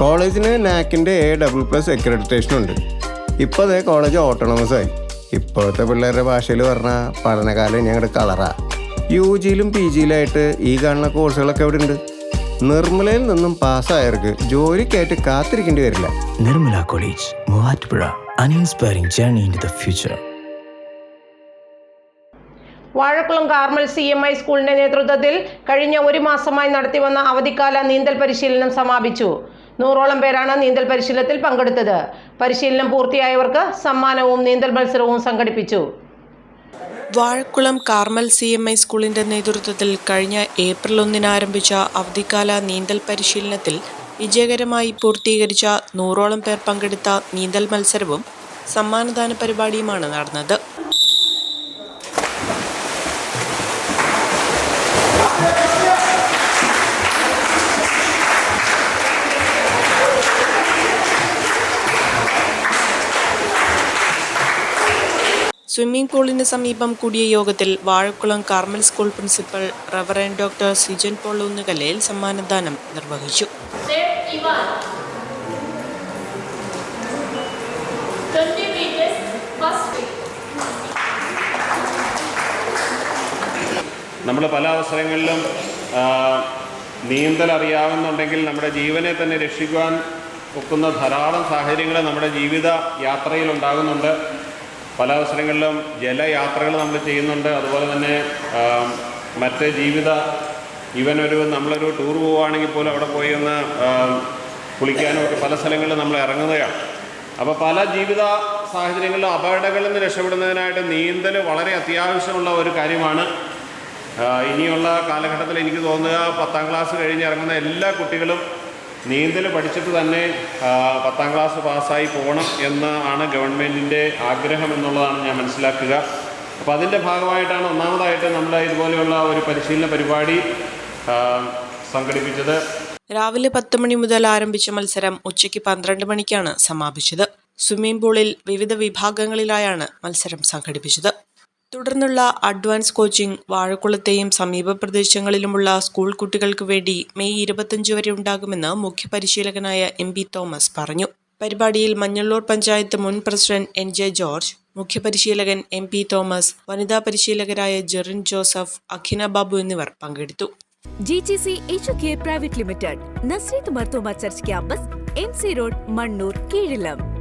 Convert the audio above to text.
കോളേജിന് നാക്കിന്റെ A double plus accreditation ഉണ്ട്. ഇപ്പോൾ അതേ കോളേജ് ഓട്ടോണമസ് ആയി. ഇപ്പോഴത്തെ പിള്ളേരുടെ ഭാഷയിൽ പറഞ്ഞാൽ പഠനകാലം ഞങ്ങളുടെ കളറാ. യു ജിയിലും പി ജിയിലായിട്ട് ഈ കാണുന്ന കോഴ്സുകളൊക്കെ ഇവിടെ ഉണ്ട് നിർമ്മലയിൽ നിന്നും പാസ്സായവർക്ക് ജോലിക്കായിട്ട് കാത്തിരിക്കേണ്ടി വരില്ല. Nirmala college Muvattupuzha uninspiring inspiring in the future future. Vazhakulam Carmel C M I സ്കൂളിന്റെ നേതൃത്വത്തിൽ കഴിഞ്ഞ ഒരു മാസമായി നടത്തിവന്ന അവധിക്കാല നീന്തൽ പരിശീലനം സമാപിച്ചു. നൂറോളം പേരാണ് നീന്തൽ പരിശീലനത്തിൽ പങ്കെടുത്തത്. പരിശീലനം പൂർത്തിയായവർക്ക് സമ്മാനവും നീന്തൽ മത്സരവും സംഘടിപ്പിച്ചു. Vazhakulam Carmel C M I സ്കൂളിന്റെ നേതൃത്വത്തിൽ കഴിഞ്ഞ ഏപ്രിൽ ഒന്നിന് ആരംഭിച്ച അവധിക്കാല നീന്തൽ പരിശീലനത്തിൽ വിജയകരമായി പൂർത്തീകരിച്ച നൂറോളം പേർ പങ്കെടുത്ത നീന്തൽ മത്സരവും സമ്മാനദാന പരിപാടിയുമാണ് നടന്നത്. സ്വിമ്മിംഗ് പൂളിന് സമീപം കൂടിയ യോഗത്തിൽ Vazhakulam Carmel school principal reverend doctor Sijan Paul Unnukalayil സമ്മാനദാനം നിർവഹിച്ചു Set Ivan. 20 meters first free. നമ്മൾ പല അവസരങ്ങളിലും നീന്തൽ അറിയാവുന്നുണ്ടെങ്കിൽ നമ്മുടെ ജീവനെ തന്നെ രക്ഷിക്കുവാൻ ഒക്കുന്ന ധാരാളം സാഹചര്യങ്ങൾ നമ്മുടെ ജീവിത യാത്രയിൽ ഉണ്ടാകുന്നുണ്ട് പല അവസരങ്ങളിലും ജലയാത്രകൾ നമ്മൾ ചെയ്യുന്നുണ്ട്. അതുപോലെ തന്നെ മറ്റ് ജീവിത ഈവൻ ഒരു നമ്മളൊരു ടൂർ പോവുകയാണെങ്കിൽ പോലും അവിടെ പോയി ഒന്ന് കുളിക്കാനും ഒക്കെ പല സ്ഥലങ്ങളിലും നമ്മൾ ഇറങ്ങുകയാണ് അപ്പോൾ പല ജീവിത സാഹചര്യങ്ങളിലും അപകടങ്ങളിൽ നിന്ന് രക്ഷപ്പെടുന്നതിനായിട്ട് നീന്തൽ വളരെ അത്യാവശ്യമുള്ള ഒരു കാര്യമാണ്. ഇനിയുള്ള കാലഘട്ടത്തിൽ എനിക്ക് തോന്നുക പത്താം ക്ലാസ് കഴിഞ്ഞ് ഇറങ്ങുന്ന എല്ലാ കുട്ടികളും നീന്തൽ പഠിച്ചിട്ട് തന്നെ പത്താം ക്ലാസ് പാസ്സായി പോകണം എന്ന് ആണ് ഗവൺമെന്റിന്റെ ആഗ്രഹം എന്നുള്ളതാണ് ഞാൻ മനസ്സിലാക്കുക. അപ്പോൾ അതിന്റെ ഭാഗമായിട്ടാണ് ഒന്നാമതായിട്ട് നമ്മൾ ഇതുപോലെയുള്ള ഒരു പരിശീലന പരിപാടി സംഘടിപ്പിച്ചത്. രാവിലെ പത്ത് മണി മുതൽ ആരംഭിച്ച മത്സരം ഉച്ചയ്ക്ക് പന്ത്രണ്ട് മണിക്കാണ് സമാപിച്ചത്. സ്വിമ്മിംഗ് പൂളിൽ വിവിധ വിഭാഗങ്ങളിലായാണ് മത്സരം സംഘടിപ്പിച്ചത്. തുടർന്നുള്ള അഡ്വാൻസ് കോച്ചിംഗ് വാഴക്കുളത്തെയും സമീപ പ്രദേശങ്ങളിലുമുള്ള സ്കൂൾ കുട്ടികൾക്ക് വേണ്ടി മെയ് ഇരുപത്തിയഞ്ച് വരെ ഉണ്ടാകുമെന്ന് മുഖ്യപരിശീലകനായ എം പി തോമസ് പറഞ്ഞു. പരിപാടിയിൽ മഞ്ഞള്ളൂർ പഞ്ചായത്ത് മുൻ പ്രസിഡന്റ് എൻ ജെ ജോർജ് മുഖ്യപരിശീലകൻ എം പി തോമസ് വനിതാ പരിശീലകരായ ജെറിൻ ജോസഫ് അഖിന ബാബു എന്നിവർ പങ്കെടുത്തു. GGC H K private limited Nazareth Marthoma church campus M C road Mannoor Keezhillam.